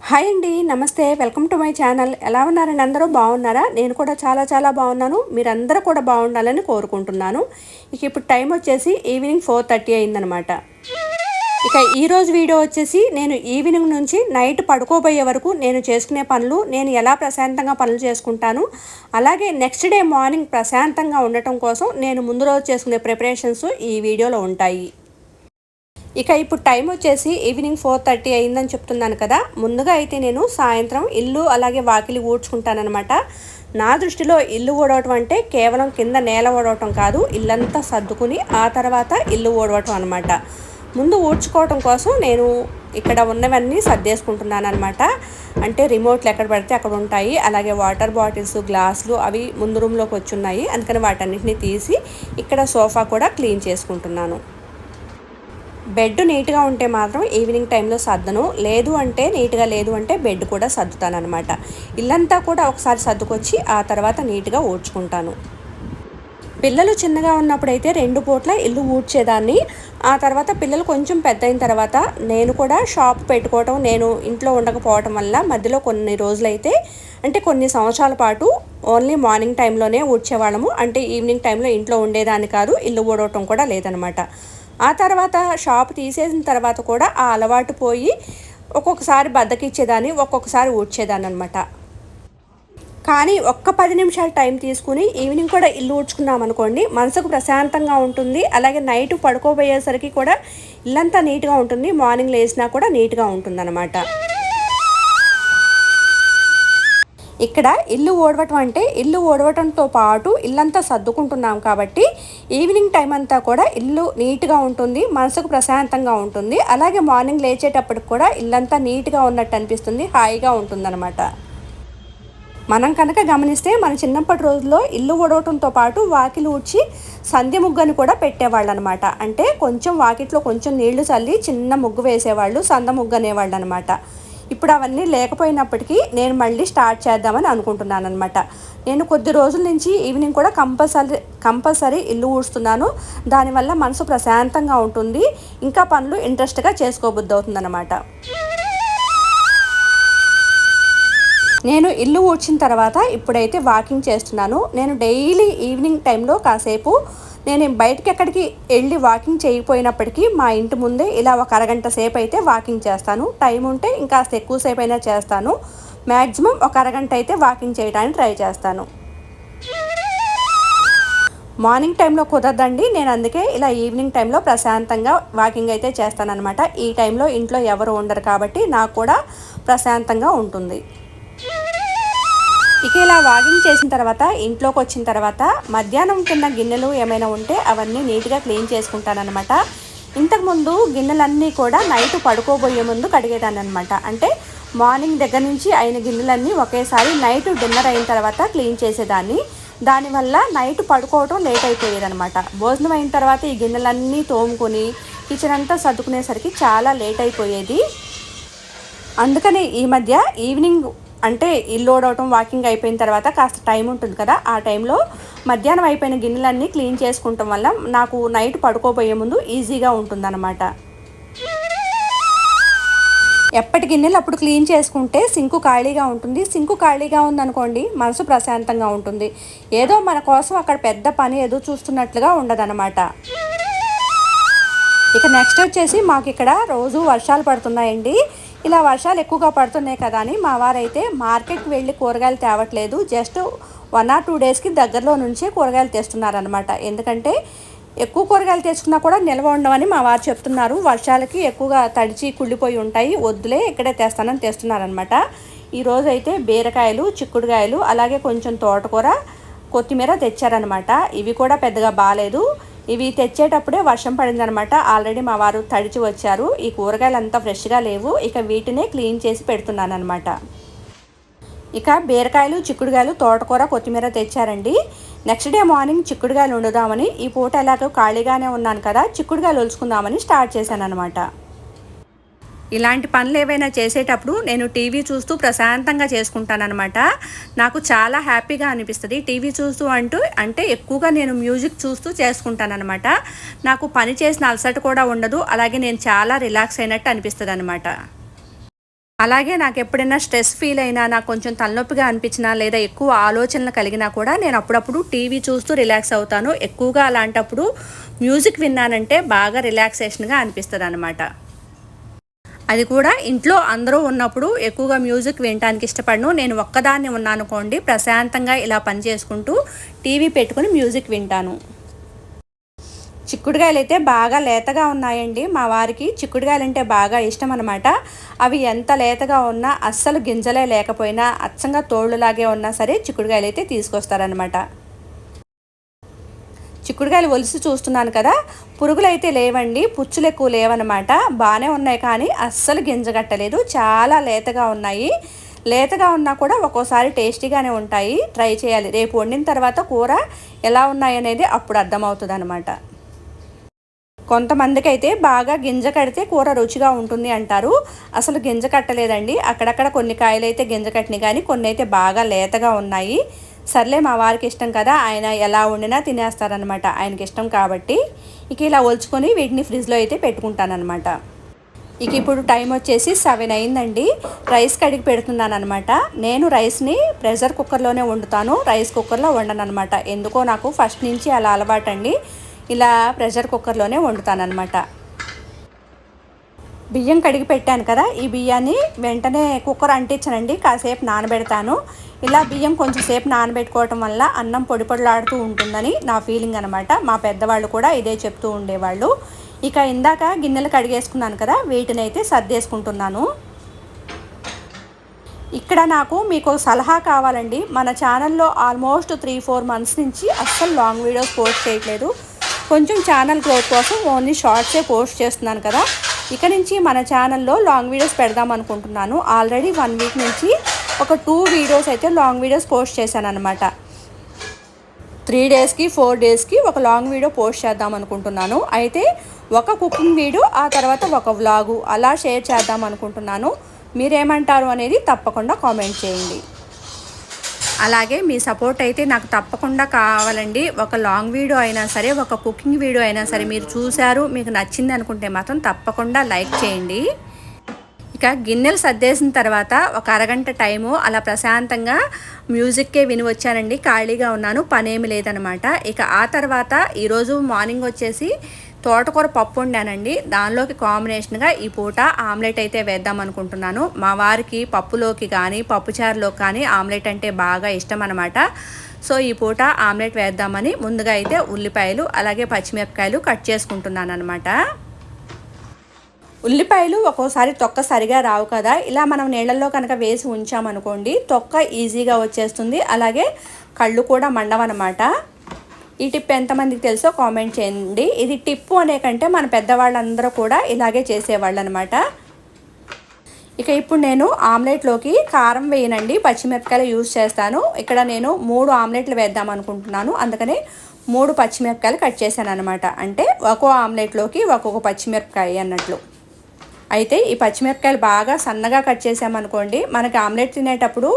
Hi అండి నమస్తే. Welcome to my channel. ఎలా ఉన్నారండి అందరూ? బాగున్నారా? నేను కూడా చాలా చాలా బాగున్నాను. మీరందరూ కూడా బాగుండాలని కోరుకుంటున్నాను. ఇక ఇప్పుడు టైం వచ్చేసి ఈవినింగ్ ఫోర్ థర్టీ అయిందనమాట ఇక ఈరోజు వీడియో వచ్చేసి నేను ఈవినింగ్ నుంచి నైట్ పడుకోబోయే వరకు నేను చేసుకునే పనులు నేను ఎలా ప్రశాంతంగా పనులు చేసుకుంటాను అలాగే నెక్స్ట్ డే మార్నింగ్ ప్రశాంతంగా ఉండటం కోసం నేను ముందు రోజు చేసుకునే ప్రిపరేషన్స్ ఈ వీడియోలో ఉంటాయి. ఇక ఇప్పుడు టైం వచ్చేసి ఈవినింగ్ ఫోర్ థర్టీ అయిందని చెప్తున్నాను కదా. ముందుగా అయితే నేను సాయంత్రం ఇల్లు అలాగే వాకిలి ఊడ్చుకుంటానమాట నా దృష్టిలో ఇల్లు ఓడవటం అంటే కేవలం కింద నేల ఓడవటం కాదు ఇల్లంతా సర్దుకుని ఆ తర్వాత ఇల్లు ఓడవటం అనమాట ముందు ఊడ్చుకోవటం కోసం నేను ఇక్కడ ఉన్నవన్నీ సర్దేసుకుంటున్నాను అనమాట అంటే రిమోట్లు ఎక్కడ పడితే అక్కడ ఉంటాయి. అలాగే వాటర్ బాటిల్స్ గ్లాసులు అవి ముందు రూమ్లోకి వచ్చి ఉన్నాయి. అందుకని వాటన్నిటిని తీసి ఇక్కడ సోఫా కూడా క్లీన్ చేసుకుంటున్నాను. బెడ్ నీట్గా ఉంటే మాత్రం ఈవినింగ్ టైంలో సర్దను. లేదు అంటే నీట్గా లేదు అంటే బెడ్ కూడా సర్దుతాను అనమాట ఇల్లంతా కూడా ఒకసారి సర్దుకొచ్చి ఆ తర్వాత నీట్గా ఊడ్చుకుంటాను. పిల్లలు చిన్నగా ఉన్నప్పుడైతే రెండు పూట్ల ఇల్లు ఊడ్చేదాన్ని. ఆ తర్వాత పిల్లలు కొంచెం పెద్ద అయిన తర్వాత నేను కూడా షాప్ పెట్టుకోవటం నేను ఇంట్లో ఉండకపోవటం వల్ల మధ్యలో కొన్ని రోజులైతే అంటే కొన్ని సంవత్సరాల పాటు ఓన్లీ మార్నింగ్ టైంలోనే ఊడ్చేవాళ్ళము. అంటే ఈవినింగ్ టైంలో ఇంట్లో ఉండేదాన్ని కాదు ఇల్లు ఊడవటం కూడా లేదనమాట ఆ తర్వాత షాప్ తీసేసిన తర్వాత కూడా ఆ అలవాటు పోయి ఒక్కొక్కసారి బద్దకిచ్చేదాన్ని ఒక్కొక్కసారి ఊడ్చేదాన్ని అనమాట కానీ ఒక్క పది నిమిషాలు టైం తీసుకుని ఈవినింగ్ కూడా ఇల్లు ఊడ్చుకున్నాం అనుకోండి మనసుకు ప్రశాంతంగా ఉంటుంది. అలాగే నైట్ పడుకోబోయేసరికి కూడా ఇల్లంతా నీట్గా ఉంటుంది మార్నింగ్ లేచినా కూడా నీట్గా ఉంటుంది ఇక్కడ ఇల్లు ఓడవటం అంటే ఇల్లు ఓడవటంతో పాటు ఇల్లంతా సర్దుకుంటున్నాం కాబట్టి ఈవినింగ్ టైం అంతా కూడా ఇల్లు నీట్గా ఉంటుంది మనసుకు ప్రశాంతంగా ఉంటుంది. అలాగే మార్నింగ్ లేచేటప్పటికి కూడా ఇల్లంతా నీట్గా ఉన్నట్టు అనిపిస్తుంది హాయిగా ఉంటుందన్నమాట. మనం కనుక గమనిస్తే మన చిన్నప్పటి రోజుల్లో ఇల్లు ఒడవటంతో పాటు వాకిలు ఊడ్చి సంధ్య ముగ్గుని కూడా పెట్టేవాళ్ళు అనమాట అంటే కొంచెం వాకిట్లో కొంచెం నీళ్ళు చల్లి చిన్న ముగ్గు వేసేవాళ్ళు సంద ముగ్గు అనేవాళ్ళు అనమాట ఇప్పుడు అవన్నీ లేకపోయినప్పటికీ నేను మళ్ళీ స్టార్ట్ చేద్దామని అనుకుంటున్నాను అనమాట నేను కొద్ది రోజుల నుంచి ఈవినింగ్ కూడా కంపల్సరీ కంపల్సరీ ఇల్లు ఊడుస్తున్నాను. దానివల్ల మనసు ప్రశాంతంగా ఉంటుంది. ఇంకా పనులు ఇంట్రెస్ట్గా చేసుకోబుద్ధి అవుతుంది అనమాట నేను ఇల్లు ఊడ్చిన తర్వాత ఇప్పుడైతే వాకింగ్ చేస్తున్నాను. నేను డైలీ ఈవినింగ్ టైంలో కాసేపు నేను బయటకి ఎక్కడికి వెళ్ళి వాకింగ్ చేయకపోయినప్పటికీ మా ఇంటి ముందే ఇలా ఒక అరగంట సేపు అయితే వాకింగ్ చేస్తాను. టైం ఉంటే ఇంకాస్త ఎక్కువసేపు అయినా చేస్తాను. మ్యాక్సిమం ఒక అరగంట అయితే వాకింగ్ చేయడానికి ట్రై చేస్తాను. మార్నింగ్ టైంలో కుదరదండి. నేను అందుకే ఇలా ఈవినింగ్ టైంలో ప్రశాంతంగా వాకింగ్ అయితే చేస్తానన్నమాట. ఈ టైంలో ఇంట్లో ఎవరు ఉండరు కాబట్టి నాకు కూడా ప్రశాంతంగా ఉంటుంది. ఇక ఇలా వాకింగ్ చేసిన తర్వాత ఇంట్లోకి వచ్చిన తర్వాత మధ్యాహ్నం కింద గిన్నెలు ఏమైనా ఉంటే అవన్నీ నీట్గా క్లీన్ చేసుకుంటానమాట ఇంతకుముందు గిన్నెలన్నీ కూడా నైట్ పడుకోబోయే ముందు కడిగేదాన్ని అనమాట అంటే మార్నింగ్ దగ్గర నుంచి అయిన గిన్నెలన్నీ ఒకేసారి నైట్ డిన్నర్ అయిన తర్వాత క్లీన్ చేసేదాన్ని. దానివల్ల నైట్ పడుకోవటం లేట్ అయిపోయేదనమాట భోజనం అయిన తర్వాత ఈ గిన్నెలన్నీ తోముకొని కిచెన్ అంతా సర్దుకునేసరికి చాలా లేట్ అయిపోయేది. అందుకని ఈ మధ్య ఈవినింగ్ అంటే ఇల్లు ఓడవటం వాకింగ్ అయిపోయిన తర్వాత కాస్త టైం ఉంటుంది కదా. ఆ టైంలో మధ్యాహ్నం అయిపోయిన గిన్నెలన్నీ క్లీన్ చేసుకుంటాం వల్ల నాకు నైట్ పడుకోబోయే ముందు ఈజీగా ఉంటుందన్నమాట. ఎప్పటి గిన్నెలు అప్పుడు క్లీన్ చేసుకుంటే సింకు ఖాళీగా ఉంటుంది. సింకు ఖాళీగా ఉందనుకోండి మనసు ప్రశాంతంగా ఉంటుంది. ఏదో మన కోసం అక్కడ పెద్ద పని ఏదో చూస్తున్నట్లుగా ఉండదనమాట ఇక నెక్స్ట్ వచ్చేసి మాకు ఇక్కడ రోజు వర్షాలు పడుతున్నాయండి. ఇలా వర్షాలు ఎక్కువగా పడుతున్నాయి కదా అని మా వారైతే మార్కెట్కి వెళ్ళి కూరగాయలు తేవట్లేదు. జస్ట్ వన్ ఆర్ టూ డేస్కి దగ్గరలో నుంచే కూరగాయలు తెస్తున్నారనమాట ఎందుకంటే ఎక్కువ కూరగాయలు తెచ్చుకున్నా కూడా నిల్వ ఉండవని మా వారు చెప్తున్నారు. వర్షాలకి ఎక్కువగా తడిచి కుళ్ళిపోయి ఉంటాయి. వద్దులే ఇక్కడే తెస్తానని తెస్తున్నారనమాట ఈరోజు అయితే బీరకాయలు చిక్కుడుకాయలు అలాగే కొంచెం తోటకూర కొత్తిమీర తెచ్చారనమాట ఇవి కూడా పెద్దగా బాగాలేదు ఇవి తెచ్చేటప్పుడే వర్షం పడిందనమాట. ఆల్రెడీ మా వారు తడిచి వచ్చారు. ఈ కూరగాయలు అంతా ఫ్రెష్గా లేవు. ఇక వీటినే క్లీన్ చేసి పెడుతున్నాను అనమాట ఇక బీరకాయలు చిక్కుడుకాయలు తోటకూర కొత్తిమీర తెచ్చారండి. నెక్స్ట్ డే మార్నింగ్ చిక్కుడుకాయలు వండుదామని ఈ పూట ఎలాగో ఖాళీగానే ఉన్నాను కదా చిక్కుడుకాయలు ఒలుచుకుందామని స్టార్ట్ చేశాను అనమాట ఇలాంటి పనులు ఏవైనా చేసేటప్పుడు నేను టీవీ చూస్తూ ప్రశాంతంగా చేసుకుంటానమాట నాకు చాలా హ్యాపీగా అనిపిస్తుంది. టీవీ చూస్తూ అంటూ అంటే ఎక్కువగా నేను మ్యూజిక్ చూస్తూ చేసుకుంటానమాట నాకు పని చేసిన అలసట కూడా ఉండదు. అలాగే నేను చాలా రిలాక్స్ అయినట్టు అనిపిస్తుంది అనమాట అలాగే నాకు ఎప్పుడైనా స్ట్రెస్ ఫీల్ అయినా నాకు కొంచెం తలనొప్పిగా అనిపించినా లేదా ఎక్కువ ఆలోచనలు కలిగినా కూడా నేను అప్పుడప్పుడు టీవీ చూస్తూ రిలాక్స్ అవుతాను. ఎక్కువగా అలాంటప్పుడు మ్యూజిక్ విన్నానంటే బాగా రిలాక్సేషన్గా అనిపిస్తుంది అనమాట అది కూడా ఇంట్లో అందరూ ఉన్నప్పుడు ఎక్కువగా మ్యూజిక్ వినడానికి ఇష్టపడను. నేను ఒక్కదాన్ని ఉన్నానుకోండి ప్రశాంతంగా ఇలా పని చేసుకుంటూ టీవీ పెట్టుకుని మ్యూజిక్ వింటాను. చిక్కుడుకాయలు అయితే బాగా లేతగా ఉన్నాయండి. మా వారికి చిక్కుడుకాయలు అంటే బాగా ఇష్టం అనమాట అవి ఎంత లేతగా ఉన్నా అస్సలు గింజలే లేకపోయినా అచ్చంగా తోళ్ళులాగే ఉన్నా సరే చిక్కుడుకాయలు అయితే తీసుకొస్తారనమాట చిక్కుడుకాయలు ఒలిసి చూస్తున్నాను కదా పురుగులు అయితే లేవండి పుచ్చులు ఎక్కువ లేవన్నమాట. బాగానే ఉన్నాయి కానీ అస్సలు గింజ కట్టలేదు. చాలా లేతగా ఉన్నాయి. లేతగా ఉన్నా కూడా ఒక్కోసారి టేస్టీగానే ఉంటాయి. ట్రై చేయాలి. రేపు వండిన తర్వాత కూర ఎలా ఉన్నాయనేది అప్పుడు అర్థమవుతుంది అనమాట కొంతమందికి అయితే బాగా గింజ కడితే కూర రుచిగా ఉంటుంది అంటారు. అసలు గింజ కట్టలేదండి. అక్కడక్కడ కొన్ని కాయలు అయితే గింజ కట్టినాయి కానీ కొన్ని అయితే బాగా లేతగా ఉన్నాయి. సర్లే మా వారికి ఇష్టం కదా ఆయన ఎలా వండినా తినేస్తారనమాట ఆయనకి ఇష్టం కాబట్టి ఇక ఇలా ఒలుచుకొని వీటిని ఫ్రిడ్జ్లో అయితే పెట్టుకుంటానమాట ఇక ఇప్పుడు టైం వచ్చేసి సెవెన్ అయిందండి. రైస్ కడిగి పెడుతున్నాను అనమాట నేను రైస్ని ప్రెషర్ కుక్కర్లోనే వండుతాను. రైస్ కుక్కర్లో వండను అనమాట ఎందుకో నాకు ఫస్ట్ నుంచి అలా అలవాటండి. ఇలా ప్రెషర్ కుక్కర్లోనే వండుతానమాట బియ్యం కడిగి పెట్టాను కదా ఈ బియ్యాన్ని వెంటనే కుక్కర్ అంటించనండి కాసేపు నానబెడతాను. ఇలా బియ్యం కొంచెం సేపు నానబెట్టుకోవటం వల్ల అన్నం పొడి పొడిలాడుతూ ఉంటుందని నా ఫీలింగ్ అనమాట మా పెద్దవాళ్ళు కూడా ఇదే చెప్తూ ఉండేవాళ్ళు. ఇక ఇందాక గిన్నెలు కడిగేసుకున్నాను కదా వీటిని అయితే సర్దేసుకుంటున్నాను. ఇక్కడ నాకు మీకు సలహా కావాలండి. మన ఛానల్లో ఆల్మోస్ట్ త్రీ ఫోర్ మంత్స్ నుంచి అస్సలు లాంగ్ వీడియోస్ పోస్ట్ చేయట్లేదు. కొంచెం ఛానల్ గ్రోత్ కోసం ఓన్లీ షార్ట్సే పోస్ట్ చేస్తున్నాను కదా. ఇక నుంచి మన ఛానల్లో లాంగ్ వీడియోస్ పెడదాం అనుకుంటున్నాను. ఆల్రెడీ వన్ వీక్ నుంచి ఒక టూ వీడియోస్ అయితే లాంగ్ వీడియోస్ పోస్ట్ చేశాను అనమాట త్రీ డేస్కి ఫోర్ డేస్కి ఒక లాంగ్ వీడియో పోస్ట్ చేద్దాం అనుకుంటున్నాను. అయితే ఒక కుకింగ్ వీడియో ఆ తర్వాత ఒక వ్లాగు అలా షేర్ చేద్దాం అనుకుంటున్నాను. మీరేమంటారు అనేది తప్పకుండా కామెంట్ చేయండి. అలాగే మీ సపోర్ట్ అయితే నాకు తప్పకుండా కావాలండి. ఒక లాంగ్ వీడియో అయినా సరే ఒక కుకింగ్ వీడియో అయినా సరే మీరు చూశారు మీకు నచ్చింది అనుకుంటే మాత్రం తప్పకుండా లైక్ చేయండి. ఇక గిన్నెలు సర్దేసిన తర్వాత ఒక అరగంట టైము అలా ప్రశాంతంగా మ్యూజిక్కే విని వచ్చానండి. ఖాళీగా ఉన్నాను పనేమి లేదనమాట. ఇక ఆ తర్వాత ఈరోజు మార్నింగ్ వచ్చేసి తోటకూర పప్పు వండానండి. దానిలోకి కాంబినేషన్గా ఈ పూట ఆమ్లెట్ అయితే వేద్దాం అనుకుంటున్నాను. మా వారికి పప్పులోకి కానీ పప్పుచారులోకి కానీ ఆమ్లెట్ అంటే బాగా ఇష్టం అనమాట సో ఈ పూట ఆమ్లెట్ వేద్దామని ముందుగా అయితే ఉల్లిపాయలు అలాగే పచ్చిమిరపకాయలు కట్ చేసుకుంటున్నాను అనమాట ఉల్లిపాయలు ఒక్కోసారి తొక్క సరిగా రావు కదా. ఇలా మనం నీళ్ళల్లో కనుక వేసి ఉంచామనుకోండి తొక్క ఈజీగా వచ్చేస్తుంది. అలాగే కళ్ళు కూడా మండవనమాట ఈ టిప్ ఎంతమందికి తెలుసో కామెంట్ చేయండి. ఇది టిప్పు అనే కంటే మన పెద్దవాళ్ళందరూ కూడా ఇలాగే చేసేవాళ్ళు అనమాట ఇక ఇప్పుడు నేను ఆమ్లెట్లోకి కారం వేయనండి. పచ్చిమిరపకాయలు యూజ్ చేస్తాను. ఇక్కడ నేను మూడు ఆమ్లెట్లు వేద్దాం అనుకుంటున్నాను. అందుకనే మూడు పచ్చిమిరపకాయలు కట్ చేశాను అనమాట అంటే ఒక్కో ఆమ్లెట్లోకి ఒక్కొక్క పచ్చిమిరపకాయ అన్నట్లు. అయితే ఈ పచ్చిమిరపకాయలు బాగా సన్నగా కట్ చేసామనుకోండి మనకి ఆమ్లెట్ తినేటప్పుడు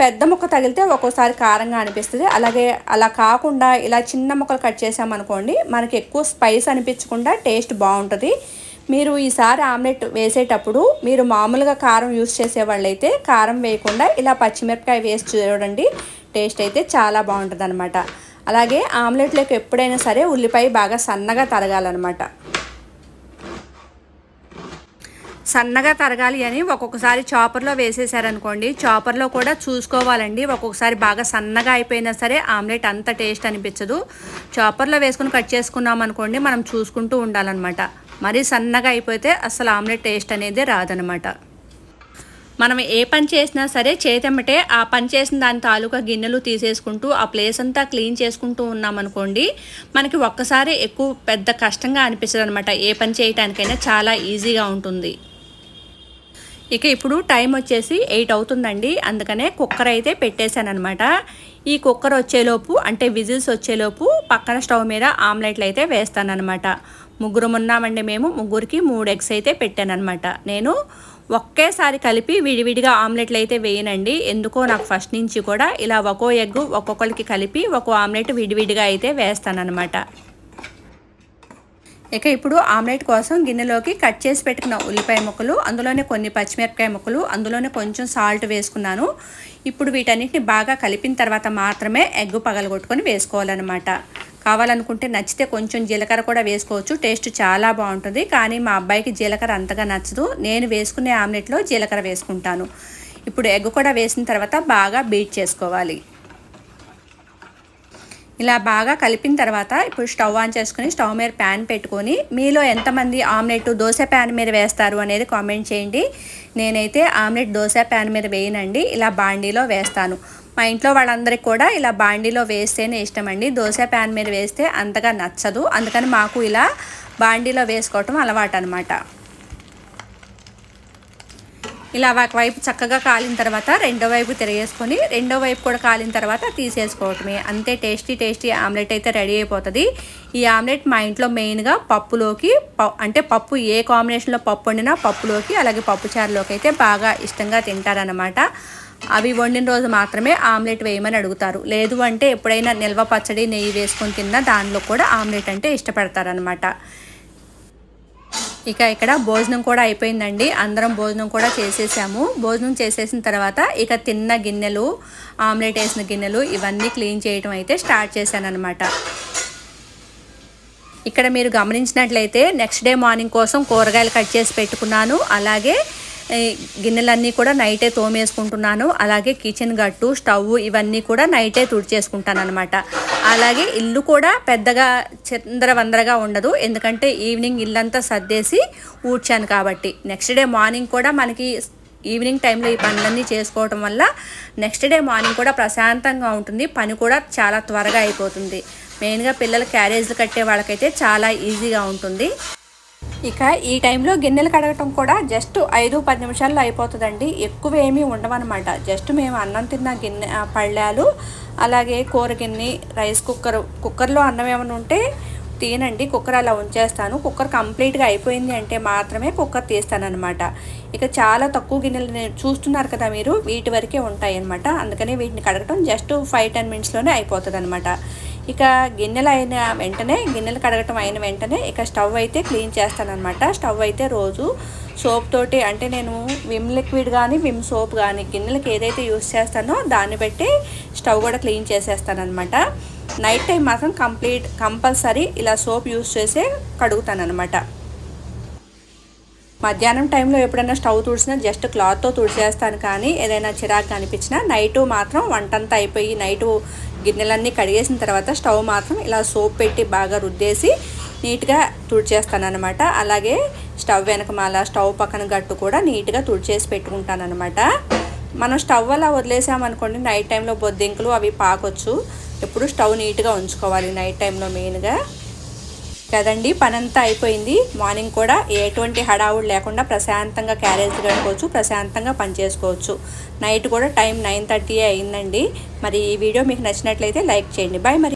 పెద్ద ముక్క తగిలితే ఒక్కోసారి కారంగా అనిపిస్తుంది. అలాగే అలా కాకుండా ఇలా చిన్న ముక్కలు కట్ చేసామనుకోండి మనకి ఎక్కువ స్పైస్ అనిపించకుండా టేస్ట్ బాగుంటుంది. మీరు ఈసారి ఆమ్లెట్ వేసేటప్పుడు మీరు మామూలుగా కారం యూస్ చేసే వాళ్ళైతే కారం వేయకుండా ఇలా పచ్చిమిరపకాయ వేసి చూడండి టేస్ట్ అయితే చాలా బాగుంటుంది అలాగే ఆమ్లెట్లోకి ఎప్పుడైనా సరే ఉల్లిపాయ బాగా సన్నగా తరగాలన్నమాట. సన్నగా తరగాలి అని ఒక్కొక్కసారి చాపర్లో వేసేసారనుకోండి. చాపర్లో కూడా చూసుకోవాలండి. ఒక్కొక్కసారి బాగా సన్నగా అయిపోయినా సరే ఆమ్లెట్ అంత టేస్ట్ అనిపించదు. చాపర్లో వేసుకుని కట్ చేసుకున్నాం అనుకోండి మనం చూసుకుంటూ ఉండాలన్నమాట. మరీ సన్నగా అయిపోతే అసలు ఆమ్లెట్ టేస్ట్ అనేది రాదనమాట మనం ఏ పని చేసినా సరే చేతమ్మటే ఆ పని చేసిన దాని తాలూకా గిన్నెలు తీసేసుకుంటూ ఆ ప్లేస్ అంతా క్లీన్ చేసుకుంటూ ఉన్నామనుకోండి మనకి ఒక్కసారి ఎక్కువ పెద్ద కష్టంగా అనిపిస్తుంది అనమాట ఏ పని చేయటానికైనా చాలా ఈజీగా ఉంటుంది. ఇక ఇప్పుడు టైం వచ్చేసి ఎయిట్ అవుతుందండి. అందుకనే కుక్కర్ అయితే పెట్టేశానమాట అనమాట ఈ కుక్కర్ వచ్చేలోపు అంటే విజిల్స్ వచ్చేలోపు పక్కన స్టవ్ మీద ఆమ్లెట్లు అయితే వేస్తానమాట ముగ్గురం ఉన్నామండి మేము ముగ్గురికి మూడు ఎగ్స్ అయితే పెట్టానమాట నేను ఒకేసారి కలిపి విడివిడిగా ఆమ్లెట్లు అయితే వేయనండి. ఎందుకో నాకు ఫస్ట్ నుంచి కూడా ఇలా ఒక్కో ఎగ్ ఒక్కొక్కరికి కలిపి ఒక్కో ఆమ్లెట్ విడివిడిగా అయితే వేస్తానన్నమాట. ఇక ఇప్పుడు ఆమ్లెట్ కోసం గిన్నెలోకి కట్ చేసి పెట్టుకున్న ఉల్లిపాయ ముక్కలు అందులోనే కొన్ని పచ్చిమిరపకాయ ముక్కలు అందులోనే కొంచెం సాల్ట్ వేసుకున్నాను. ఇప్పుడు వీటన్నిటిని బాగా కలిపిన తర్వాత మాత్రమే ఎగ్ పగలగొట్టుకొని వేసుకోవాలన్నమాట. కావాలనుకుంటే నచ్చితే కొంచెం జీలకర్ర కూడా వేసుకోవచ్చు. టేస్ట్ చాలా బాగుంటుంది. కానీ మా అబ్బాయికి జీలకర్ర అంతగా నచ్చదు. నేను వేసుకునే ఆమ్లెట్లో జీలకర్ర వేసుకుంటాను. ఇప్పుడు ఎగ్ కూడా వేసిన తర్వాత బాగా బీట్ చేసుకోవాలి. ఇలా బాగా కలిపిన తర్వాత ఇప్పుడు స్టవ్ ఆన్ చేసుకుని స్టవ్ మీద ప్యాన్ పెట్టుకొని మీలో ఎంతమంది ఆమ్లెట్ దోశ ప్యాన్ మీద వేస్తారు అనేది కామెంట్ చేయండి. నేనైతే ఆమ్లెట్ దోశ ప్యాన్ మీద వేయనండి. ఇలా బాండీలో వేస్తాను. మా ఇంట్లో వాళ్ళందరికీ కూడా ఇలా బాండీలో వేస్తేనే ఇష్టం అండి దోశ ప్యాన్ మీద వేస్తే అంతగా నచ్చదు. అందుకని మాకు ఇలా బాండీలో వేసుకోవటం అలవాటు అనమాట ఇలా ఒక వైపు చక్కగా కాలిన తర్వాత రెండో వైపు తిరిగేసుకొని రెండో వైపు కూడా కాలిన తర్వాత తీసేసుకోవటమే. అంతే టేస్టీ టేస్టీ ఆమ్లెట్ అయితే రెడీ అయిపోతుంది. ఈ ఆమ్లెట్ మా ఇంట్లో మెయిన్గా పప్పులోకి అంటే పప్పు ఏ కాంబినేషన్లో పప్పు వండినా పప్పులోకి అలాగే పప్పు చారులోకి అయితే బాగా ఇష్టంగా తింటారనమాట అవి వండిన రోజు మాత్రమే ఆమ్లెట్ వేయమని అడుగుతారు. లేదు అంటే ఎప్పుడైనా నిల్వ పచ్చడి నెయ్యి వేసుకొని తిన్నా దానిలో కూడా ఆమ్లెట్ అంటే ఇష్టపడతారనమాట ఇక ఇక్కడ భోజనం కూడా అయిపోయిందండి. అందరం భోజనం కూడా చేసేసాము. భోజనం చేసేసిన తర్వాత ఇక తిన్న గిన్నెలు ఆమ్లెట్ వేసిన గిన్నెలు ఇవన్నీ క్లీన్ చేయటం అయితే స్టార్ట్ చేశాను అనమాట ఇక్కడ మీరు గమనించినట్లయితే నెక్స్ట్ డే మార్నింగ్ కోసం కూరగాయలు కట్ చేసి పెట్టుకున్నాను. అలాగే గిన్నెలన్నీ కూడా నైటే తోమేసుకుంటున్నాను. అలాగే కిచెన్ గట్టు స్టవ్ ఇవన్నీ కూడా నైటే తుడిచేసుకుంటాను అనమాట అలాగే ఇల్లు కూడా పెద్దగా చందరవందరగా ఉండదు. ఎందుకంటే ఈవినింగ్ ఇల్లంతా సర్దేసి ఊడ్చాను కాబట్టి. నెక్స్ట్ డే మార్నింగ్ కూడా మనకి ఈవినింగ్ టైంలో ఈ పనులన్నీ చేసుకోవటం వల్ల నెక్స్ట్ డే మార్నింగ్ కూడా ప్రశాంతంగా ఉంటుంది. పని కూడా చాలా త్వరగా అయిపోతుంది. మెయిన్గా పిల్లలు క్యారేజ్లు కట్టే వాళ్ళకైతే చాలా ఈజీగా ఉంటుంది. ఇక ఈ టైంలో గిన్నెలు కడగటం కూడా జస్ట్ ఐదు పది నిమిషాల్లో అయిపోతుందండి. ఎక్కువ ఏమీ ఉండవన్నమాట. జస్ట్ మేము అన్నం తిన్న గిన్నె పళ్ళాలు అలాగే కూర గిన్నె రైస్ కుక్కర్. కుక్కర్లో అన్నం ఏమైనా ఉంటే తీనండి. కుక్కర్ అలా ఉంచేస్తాను. కుక్కర్ కంప్లీట్గా అయిపోయింది అంటే మాత్రమే కుక్కర్ తీస్తానమాట ఇక చాలా తక్కువ గిన్నెలు చూస్తున్నారు కదా మీరు వీటి వరకే ఉంటాయి అనమాట అందుకనే వీటిని కడగటం జస్ట్ ఫైవ్ టెన్ మినిట్స్లోనే అయిపోతుంది అనమాట ఇక గిన్నెలు అయిన వెంటనే గిన్నెలు కడగటం అయిన వెంటనే ఇక స్టవ్ అయితే క్లీన్ చేస్తానమాట స్టవ్ అయితే రోజు సోప్ తోటి అంటే నేను విమ్ లిక్విడ్ కానీ విమ్ సోప్ కానీ గిన్నెలకి ఏదైతే యూస్ చేస్తానో దాన్ని బట్టి స్టవ్ కూడా క్లీన్ చేసేస్తానమాట నైట్ టైం మాత్రం కంప్లీట్ కంపల్సరీ ఇలా సోప్ యూస్ చేసే కడుగుతానమాట మధ్యాహ్నం టైంలో ఎప్పుడైనా స్టవ్ తుడిచినా జస్ట్ క్లాత్తో తుడిచేస్తాను కానీ ఏదైనా చిరాకు అనిపించినా నైటు మాత్రం వంటంతా అయిపోయి నైటు గిన్నెలన్నీ కడిగేసిన తర్వాత స్టవ్ మాత్రం ఇలా సోప్ పెట్టి బాగా రుద్దేసి నీట్గా తుడిచేస్తానమాట అలాగే స్టవ్ వెనకమాల స్టవ్ పక్కన గట్టు కూడా నీట్గా తుడిచేసి పెట్టుకుంటానమాట మనం స్టవ్ అలా వదిలేసామనుకోండి నైట్ టైంలో బొద్దింకులు అవి పాకొచ్చు. ఎప్పుడు స్టవ్ నీట్గా ఉంచుకోవాలి నైట్ టైంలో మెయిన్గా. కదండి పనంతా అయిపోయింది. మార్నింగ్ కూడా ఎటువంటి హడావుడు లేకుండా ప్రశాంతంగా క్యారేజ్ కట్టుకోవచ్చు ప్రశాంతంగా పని చేసుకోవచ్చు. నైట్ కూడా టైం నైన్ థర్టీ అయిందండి. మరి ఈ వీడియో మీకు నచ్చినట్లయితే లైక్ చేయండి. బాయ్ మరి.